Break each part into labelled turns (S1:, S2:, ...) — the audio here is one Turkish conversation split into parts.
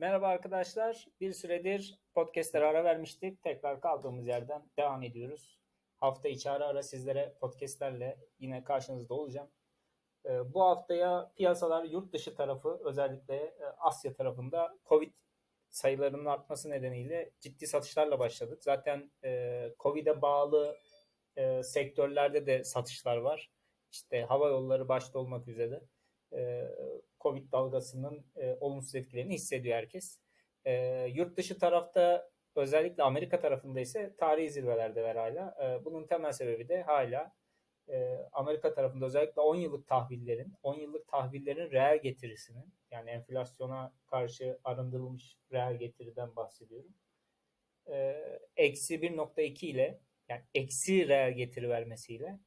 S1: Merhaba arkadaşlar. Bir süredir podcastlere ara vermiştik. Tekrar kaldığımız yerden devam ediyoruz. Hafta içi ara ara sizlere podcastlerle yine karşınızda olacağım. Ee, bu haftaya piyasalar yurt dışı tarafı özellikle e, Asya tarafında Covid sayılarının artması nedeniyle ciddi satışlarla başladık. Zaten e, Covid'e bağlı e, sektörlerde de satışlar var. İşte hava yolları başta olmak üzere Covid dalgasının e, olumsuz etkilerini hissediyor herkes. E, yurt dışı tarafta özellikle Amerika tarafında ise tarihi zirvelerde var hala. E, bunun temel sebebi de hala e, Amerika tarafında özellikle 10 yıllık tahvillerin, 10 yıllık tahvillerin reel getirisinin yani enflasyona karşı arındırılmış reel getiriden bahsediyorum. E, eksi 1.2 ile yani eksi reel getiri vermesiyle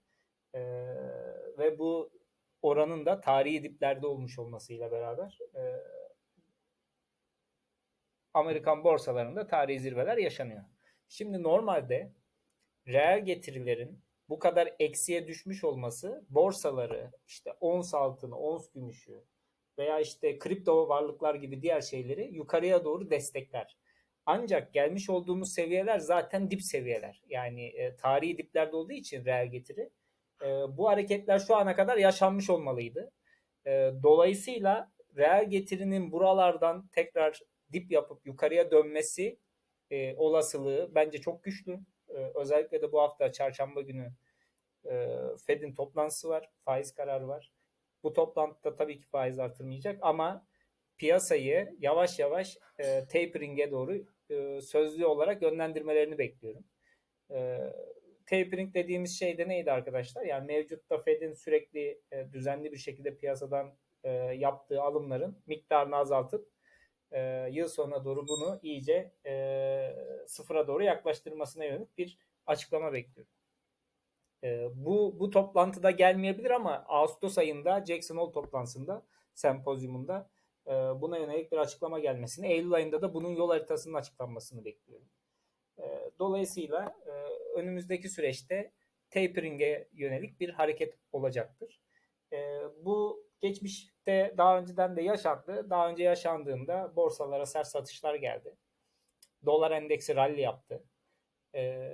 S1: e, ve bu oranın da tarihi diplerde olmuş olmasıyla beraber e, Amerikan borsalarında tarihi zirveler yaşanıyor. Şimdi normalde reel getirilerin bu kadar eksiye düşmüş olması borsaları işte ons altını, ons gümüşü veya işte kripto varlıklar gibi diğer şeyleri yukarıya doğru destekler. Ancak gelmiş olduğumuz seviyeler zaten dip seviyeler. Yani e, tarihi diplerde olduğu için reel getiri e, bu hareketler şu ana kadar yaşanmış olmalıydı. E, dolayısıyla reel getirinin buralardan tekrar dip yapıp yukarıya dönmesi e, olasılığı bence çok güçlü. E, özellikle de bu hafta çarşamba günü e, Fed'in toplantısı var, faiz kararı var. Bu toplantıda tabii ki faiz artırmayacak ama piyasayı yavaş yavaş e, tapering'e doğru e, sözlü olarak yönlendirmelerini bekliyorum. E, tapering dediğimiz şey de neydi arkadaşlar? Yani mevcutta Fed'in sürekli e, düzenli bir şekilde piyasadan e, yaptığı alımların miktarını azaltıp e, yıl sonuna doğru bunu iyice e, sıfıra doğru yaklaştırmasına yönelik bir açıklama bekliyorum. E, bu bu toplantıda gelmeyebilir ama Ağustos ayında Jackson Hole toplantısında sempozyumunda e, buna yönelik bir açıklama gelmesini, Eylül ayında da bunun yol haritasının açıklanmasını bekliyorum. E, dolayısıyla e, önümüzdeki süreçte tapering'e yönelik bir hareket olacaktır. E, bu geçmişte daha önceden de yaşandı. Daha önce yaşandığında borsalara sert satışlar geldi. Dolar endeksi rally yaptı. Ee,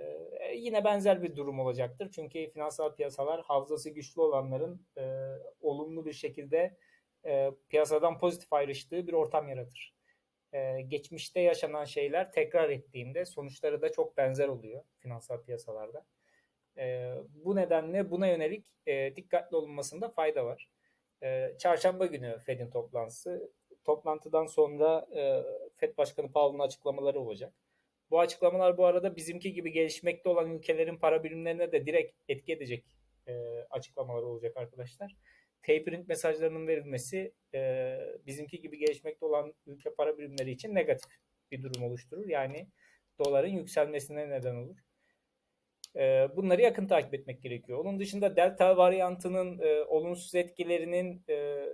S1: yine benzer bir durum olacaktır. Çünkü finansal piyasalar hafızası güçlü olanların e, olumlu bir şekilde e, piyasadan pozitif ayrıştığı bir ortam yaratır. E, geçmişte yaşanan şeyler tekrar ettiğinde sonuçları da çok benzer oluyor finansal piyasalarda. E, bu nedenle buna yönelik e, dikkatli olunmasında fayda var. E, çarşamba günü Fed'in toplantısı. Toplantıdan sonra e, Fed Başkanı Powell'ın açıklamaları olacak. Bu açıklamalar bu arada bizimki gibi gelişmekte olan ülkelerin para birimlerine de direkt etki edecek e, açıklamalar olacak arkadaşlar. Tapering mesajlarının verilmesi e, bizimki gibi gelişmekte olan ülke para birimleri için negatif bir durum oluşturur. Yani doların yükselmesine neden olur. E, bunları yakın takip etmek gerekiyor. Onun dışında delta varyantının e, olumsuz etkilerinin e,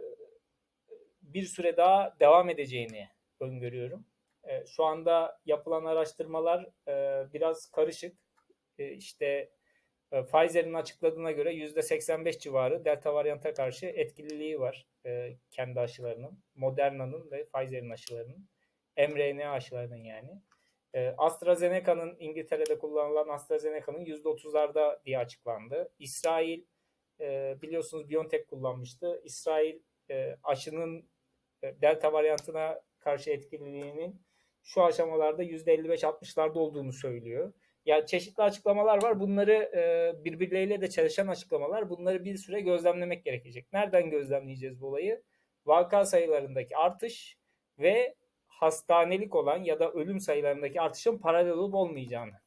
S1: bir süre daha devam edeceğini öngörüyorum. E, şu anda yapılan araştırmalar e, biraz karışık. E, işte Pfizer'in açıkladığına göre %85 civarı delta varyanta karşı etkililiği var e, kendi aşılarının. Moderna'nın ve Pfizer'in aşılarının. mRNA aşılarının yani. E, AstraZeneca'nın İngiltere'de kullanılan AstraZeneca'nın %30'larda diye açıklandı. İsrail e, biliyorsunuz BioNTech kullanmıştı. İsrail e, aşının e, delta varyantına karşı etkililiğinin şu aşamalarda %55-60'larda olduğunu söylüyor. Ya çeşitli açıklamalar var. Bunları e, birbirleriyle de çalışan açıklamalar. Bunları bir süre gözlemlemek gerekecek. Nereden gözlemleyeceğiz bu olayı? Vaka sayılarındaki artış ve hastanelik olan ya da ölüm sayılarındaki artışın paralel olup olmayacağını.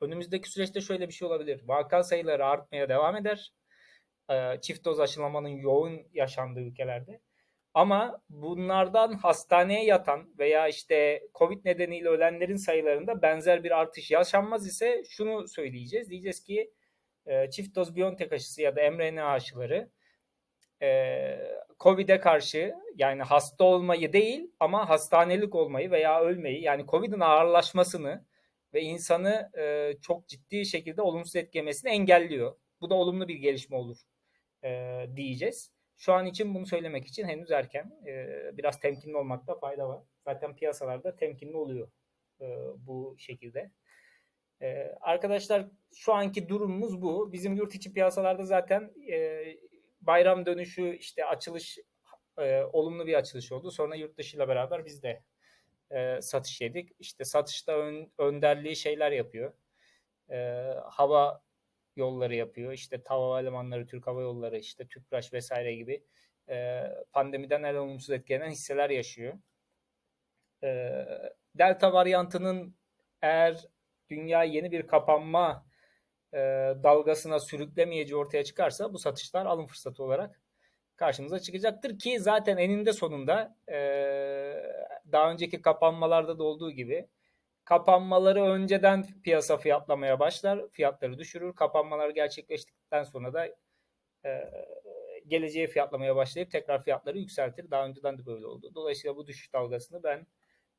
S1: Önümüzdeki süreçte şöyle bir şey olabilir. Vaka sayıları artmaya devam eder. E, çift doz aşılamanın yoğun yaşandığı ülkelerde. Ama bunlardan hastaneye yatan veya işte Covid nedeniyle ölenlerin sayılarında benzer bir artış yaşanmaz ise şunu söyleyeceğiz. Diyeceğiz ki e, çift doz Biontech aşısı ya da mRNA aşıları e, Covid'e karşı yani hasta olmayı değil ama hastanelik olmayı veya ölmeyi yani Covid'in ağırlaşmasını ve insanı e, çok ciddi şekilde olumsuz etkilemesini engelliyor. Bu da olumlu bir gelişme olur e, diyeceğiz. Şu an için bunu söylemek için henüz erken. E, biraz temkinli olmakta fayda var. Zaten piyasalarda temkinli oluyor e, bu şekilde. E, arkadaşlar şu anki durumumuz bu. Bizim yurt içi piyasalarda zaten e, bayram dönüşü işte açılış e, olumlu bir açılış oldu. Sonra yurt dışıyla beraber biz de e, satış yedik. İşte satışta ön, önderliği şeyler yapıyor. E, hava yolları yapıyor. İşte TAV Havalimanları, Türk Hava Yolları, işte TÜPRAŞ vesaire gibi e, pandemiden en olumsuz etkilenen hisseler yaşıyor. E, Delta varyantının eğer dünya yeni bir kapanma e, dalgasına sürüklemeyeceği ortaya çıkarsa bu satışlar alım fırsatı olarak karşımıza çıkacaktır ki zaten eninde sonunda e, daha önceki kapanmalarda da olduğu gibi kapanmaları önceden piyasa fiyatlamaya başlar, fiyatları düşürür. Kapanmalar gerçekleştikten sonra da e, geleceğe fiyatlamaya başlayıp tekrar fiyatları yükseltir. Daha önceden de böyle oldu. Dolayısıyla bu düşüş dalgasını ben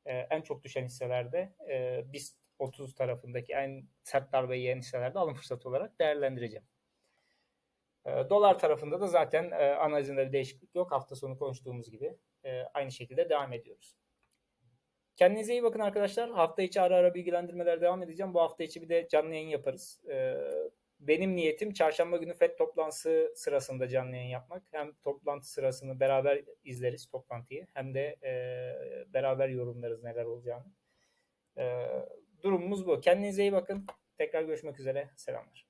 S1: e, en çok düşen hisselerde e, BIST 30 tarafındaki en sert darbe yiyen hisselerde alım fırsatı olarak değerlendireceğim. E, dolar tarafında da zaten e, analizinde bir değişiklik yok. Hafta sonu konuştuğumuz gibi e, aynı şekilde devam ediyoruz. Kendinize iyi bakın arkadaşlar. Hafta içi ara ara bilgilendirmeler devam edeceğim. Bu hafta içi bir de canlı yayın yaparız. Ee, benim niyetim çarşamba günü FED toplantısı sırasında canlı yayın yapmak. Hem toplantı sırasını beraber izleriz toplantıyı hem de e, beraber yorumlarız neler olacağını. E, durumumuz bu. Kendinize iyi bakın. Tekrar görüşmek üzere. Selamlar.